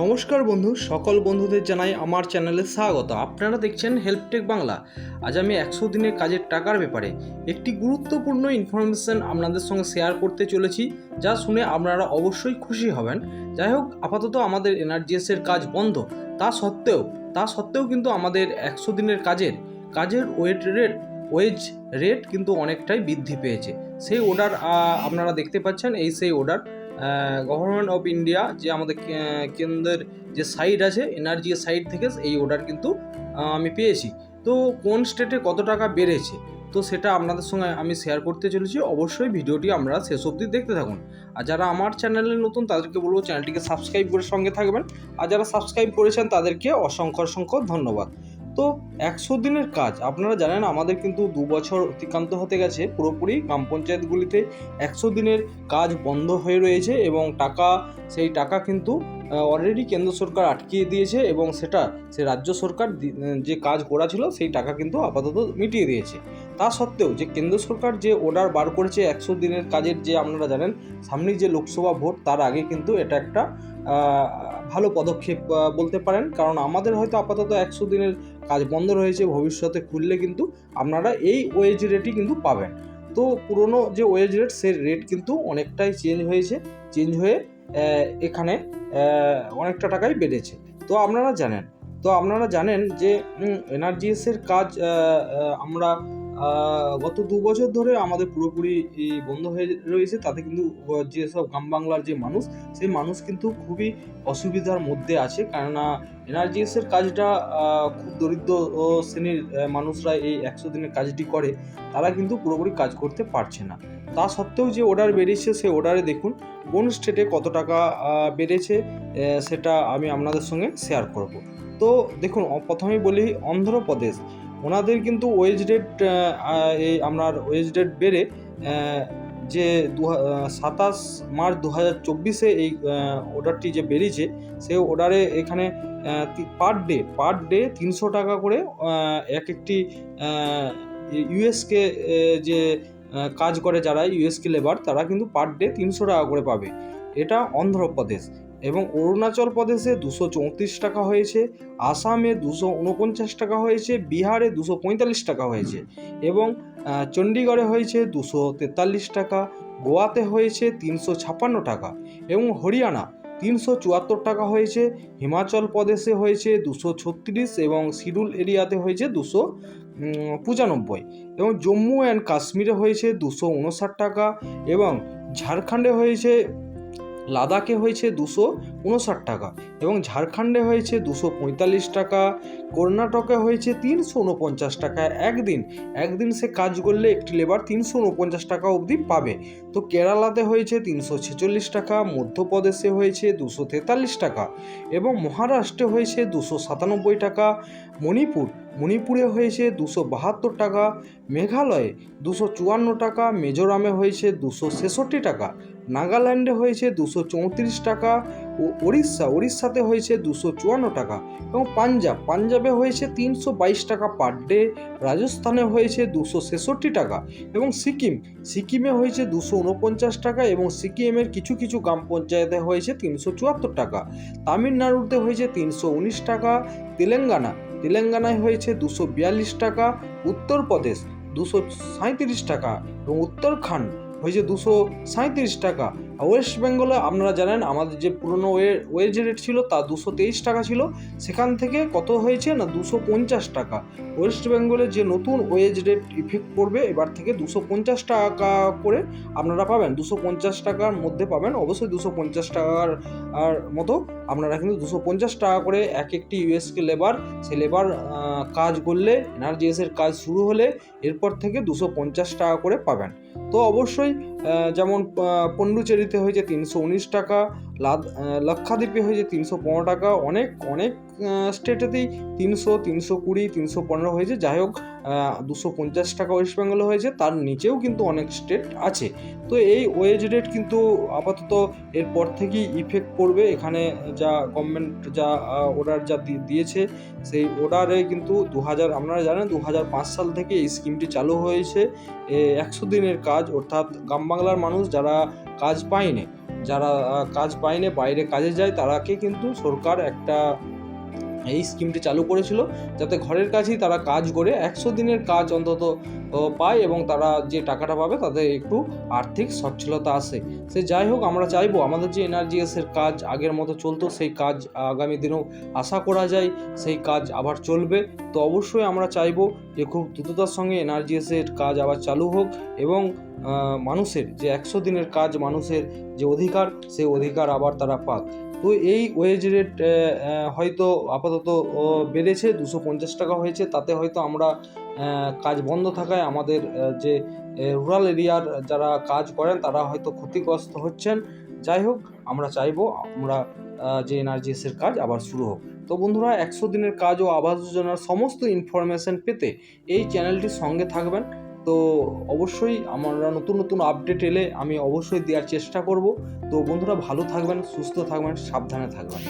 নমস্কার বন্ধু, সকল বন্ধুদের জানাই আমার চ্যানেলে স্বাগত। আপনারা দেখছেন হেল্পটেক বাংলা। আজ আমি একশো দিনের কাজের টাকার ব্যাপারে একটি গুরুত্বপূর্ণ ইনফরমেশন আপনাদের সঙ্গে শেয়ার করতে চলেছি, যা শুনে আপনারা অবশ্যই খুশি হবেন। যাই হোক, আপাতত আমাদের এনার্জিএসের কাজ বন্ধ। তা সত্ত্বেও তা সত্ত্বেও কিন্তু আমাদের একশো দিনের কাজের কাজের ওয়েট রেট ওয়েজ রেট কিন্তু অনেকটাই বৃদ্ধি পেয়েছে। সেই অর্ডার আপনারা দেখতে পাচ্ছেন, এই সেই অর্ডার গভর্নমেন্ট অফ ইন্ডিয়া যে আমাদের কেন্দ্রের যে সাইট আছে এনার্জি সাইট থেকে এই অর্ডার কিন্তু আমি পেয়েছি। তো কোন স্টেটে কত টাকা বেড়েছে? তো সেটা আপনাদের সঙ্গে আমি শেয়ার করতে চলেছি। অবশ্যই ভিডিওটি আমরা শেষ অবধি দেখতে থাকুন। আর যারা আমার চ্যানেলে নতুন, তাদেরকে বলব চ্যানেলটিকে সাবস্ক্রাইব করে সঙ্গে থাকবেন। আর যারা সাবস্ক্রাইব করেছেন, তাদেরকে অসংখ্য অসংখ্য ধন্যবাদ। তো একশো দিনের কাজ। আপনারা জানেন আমাদের কিন্তু দু বছর অতিক্রান্ত হতে গেছে। পুরোপুরি গ্রাম পঞ্চায়েতগুলিতে একশো দিনের কাজ বন্ধ হয়ে রয়েছে এবং টাকা, সেই টাকা কিন্তু অলরেডি কেন্দ্র সরকার আটকিয়ে দিয়েছে এবং সেটা, সে রাজ্য সরকার যে কাজ করা ছিল সেই টাকা কিন্তু আপাতত মিটিয়ে দিয়েছে। তা সত্ত্বেও যে কেন্দ্র সরকার যে অর্ডার বার করেছে একশো দিনের কাজের যে আপনারা জানেন সামনেই যে লোকসভা ভোট, তার আগে কিন্তু এটা একটা ভালো পদক্ষেপ বলতে পারেন। কারণ আমাদের হয়তো আপাতত একশো দিনের কাজ বন্ধ রয়েছে, ভবিষ্যতে খুললে কিন্তু আপনারা এই ওয়েজ রেটই কিন্তু পাবেন। তো পুরনো যে ওয়েজ রেট সেই রেট কিন্তু অনেকটাই চেঞ্জ হয়েছে চেঞ্জ হয়ে এখানে অনেকটা টাকাই বেড়েছে। তো আপনারা জানেন তো আপনারা জানেন যে এনার্জিএসের কাজ আমরা গত দু বছর ধরে আমাদের পুরোপুরি বন্ধ হয়ে রয়েছে। তাতে কিন্তু যেসব গ্রাম বাংলার যে মানুষ, সেই মানুষ কিন্তু খুবই অসুবিধার মধ্যে আছে। কেননা এনার্জিএসের কাজটা খুব দরিদ্র শ্রেণির মানুষরা এই একশো দিনের কাজটি করে। তারা কিন্তু পুরোপুরি কাজ করতে পারছে না। তা সত্ত্বেও যে অর্ডার বেরিয়েছে, সেই অর্ডারে দেখুন, কোন স্টেটে কত টাকা বেড়েছে সেটা আমি আপনাদের সঙ্গে শেয়ার করব। তো দেখুন প্রথমেই বলি অন্ধ্রপ্রদেশ। ওনাদের কিন্তু ওয়েজ রেট এই আপনার ওয়েজ রেট বেড়ে যে দু সাতাশ মার্চ দু হাজার চব্বিশে এই অর্ডারটি যে বেরিয়েছে সেই অর্ডারে এখানে পার ডে পার ডে তিনশো টাকা করে এক একটি ইউএসকে যে কাজ করে যারা ইউএসকে লেবার, তারা কিন্তু পার ডে তিনশো টাকা করে পাবে। এটা অন্ধ্রপ্রদেশ। এবং অরুণাচল প্রদেশে দুশো চৌত্রিশ টাকা হয়েছে, আসামে দুশো উনপঞ্চাশ টাকা হয়েছে, বিহারে দুশো পঁয়তাল্লিশ টাকা হয়েছে এবং চণ্ডীগড়ে হয়েছে দুশো তেতাল্লিশ টাকা, গোয়াতে হয়েছে তিনশো ছাপ্পান্ন টাকা এবং হরিয়ানা তিনশো চুয়াত্তর টাকা হয়েছে, হিমাচল প্রদেশে হয়েছে দুশো ছত্রিশ এবং শিডুল এরিয়াতে হয়েছে দুশো পঁচানব্বই এবং জম্মু অ্যান্ড কাশ্মীরে হয়েছে দুশো উনষাট টাকা এবং ঝাড়খণ্ডে হয়েছে লাদাখে হয়েছে দুশো উনষাট টাকা এবং ঝাড়খণ্ডে হয়েছে দুশো পঁয়তাল্লিশ টাকা, কর্ণাটকে হয়েছে তিনশো উনপঞ্চাশ টাকা একদিন। একদিন সে কাজ করলে একটি লেবার তিনশো উনপঞ্চাশ টাকা অবধি পাবে। তো কেরালাতে হয়েছে তিনশো ছেচল্লিশ টাকা, মধ্যপ্রদেশে হয়েছে দুশো তেতাল্লিশ টাকা এবং মহারাষ্ট্রে হয়েছে দুশো সাতানব্বই টাকা, মণিপুর। মণিপুরে হয়েছে দুশো বাহাত্তর টাকা, মেঘালয়ে দুশো চুয়ান্ন টাকা, মিজোরামে হয়েছে দুশো ছেষট্টি টাকা নাগাল্যান্ডে হয়েছে দুশো চৌত্রিশ টাকা ও উড়িষ্যা উড়িষ্যাতে হয়েছে দুশো চুয়ান্ন টাকা এবং পাঞ্জাব, পাঞ্জাবে হয়েছে তিনশো বাইশ টাকা পার ডে রাজস্থানে হয়েছে দুশো ছেষট্টি টাকা এবং সিকিম, সিকিমে হয়েছে দুশো উনপঞ্চাশ টাকা এবং সিকিমের কিছু কিছু গ্রাম পঞ্চায়েতে হয়েছে তিনশো চুয়াত্তর টাকা। তামিলনাড়ুতে হয়েছে তিনশো উনিশ টাকা, তেলেঙ্গানা, তেলেঙ্গানায় হয়েছে দুশো বিয়াল্লিশ টাকা, উত্তরপ্রদেশ দুশো সাঁত্রিশ টাকা এবং উত্তরাখণ্ড হয়েছে দুশো সাঁত্রিশ টাকা। ওয়েস্ট বেঙ্গলে আপনারা জানেন আমাদের যে পুরনো ওয়ে ওয়েজ রেট ছিল তা দুশো তেইশ টাকা ছিল। সেখান থেকে কত হয়েছে না দুশো পঞ্চাশ টাকা। ওয়েস্ট বেঙ্গলের যে নতুন ওয়েজ রেট ইফেক্ট পড়বে এবার থেকে দুশো পঞ্চাশ টাকা করে আপনারা পাবেন। দুশো পঞ্চাশ টাকার মধ্যে পাবেন। অবশ্যই দুশো পঞ্চাশ টাকার আর মতো আপনারা কিন্তু দুশো পঞ্চাশ টাকা করে এক একটি ইউএসকে লেবার সে লেবার কাজ করলে এনার্জিএসের কাজ শুরু হলে এরপর থেকে দুশো পঞ্চাশ টাকা করে পাবেন। তো অবশ্যই যেমন আহ, পন্ডুচেরিতে হয়েছে তিনশো উনিশ টাকা। লক্ষাদ্বীপে হয়েছে তিনশো পনেরো টাকা। অনেক অনেক স্টেটেতেই তিনশো তিনশো কুড়ি, তিনশো পনেরো হয়েছে। যাই হোক দুশো পঞ্চাশ টাকা ওয়েস্ট বেঙ্গলে হয়েছে। তার নিচেও কিন্তু অনেক স্টেট আছে। তো এই ওয়েজ রেট কিন্তু আপাতত এরপর থেকেই ইফেক্ট পড়বে। এখানে যা গভর্নমেন্ট যা অর্ডার যা দিয়েছে, সেই অর্ডারে কিন্তু দু হাজার আপনারা জানেন দু হাজার পাঁচ সাল থেকে এই স্কিমটি চালু হয়েছে। একশো দিনের কাজ, অর্থাৎ গ্রাম বাংলার মানুষ যারা কাজ পায়নি যারা কাজ পায়নি বাইরে কাজে যায় তারাকে কিন্তু সরকার একটা এই স্কিমটি চালু করেছিল যাতে ঘরের কাছেই তারা কাজ করে একশো দিনের কাজ অন্তত পায় এবং তারা যে টাকাটা পাবে তাতে একটু আর্থিক সচ্ছলতা আসে। সে যাই হোক, আমরা চাইব আমাদের যে এনার্জিএসের কাজ আগের মতো চলতো, সেই কাজ আগামী দিনেও আশা করা যায়, সেই কাজ আবার চলবে। তো অবশ্যই আমরা চাইব যে খুব দ্রুততার সঙ্গে এনার্জিএসের কাজ আবার চালু হোক এবং মানুষের যে একশো দিনের কাজ মানুষের যে অধিকার সেই অধিকার আবার তারা পাক। তো এই ওয়েজ রেট হয়তো আপাতত বেড়েছে, দুশো পঞ্চাশ টাকা হয়েছে। তাতে হয়তো আমরা কাজ বন্ধ থাকায় আমাদের যে রুরাল এরিয়ার যারা কাজ করেন, তারা হয়তো ক্ষতিগ্রস্ত হচ্ছেন। যাই হোক, আমরা চাইব, আমরা যে এনার্জিএসের কাজ আবার শুরু হোক। তো বন্ধুরা, একশো দিনের কাজ ও আবাস যোজনার সমস্ত ইনফরমেশন পেতে এই চ্যানেলটির সঙ্গে থাকবেন। তো অবশ্যই আমরা নতুন নতুন আপডেট এলে আমি অবশ্যই দেওয়ার চেষ্টা করব। তো বন্ধুরা ভালো থাকবেন, সুস্থ থাকবেন, সাবধানে থাকবেন।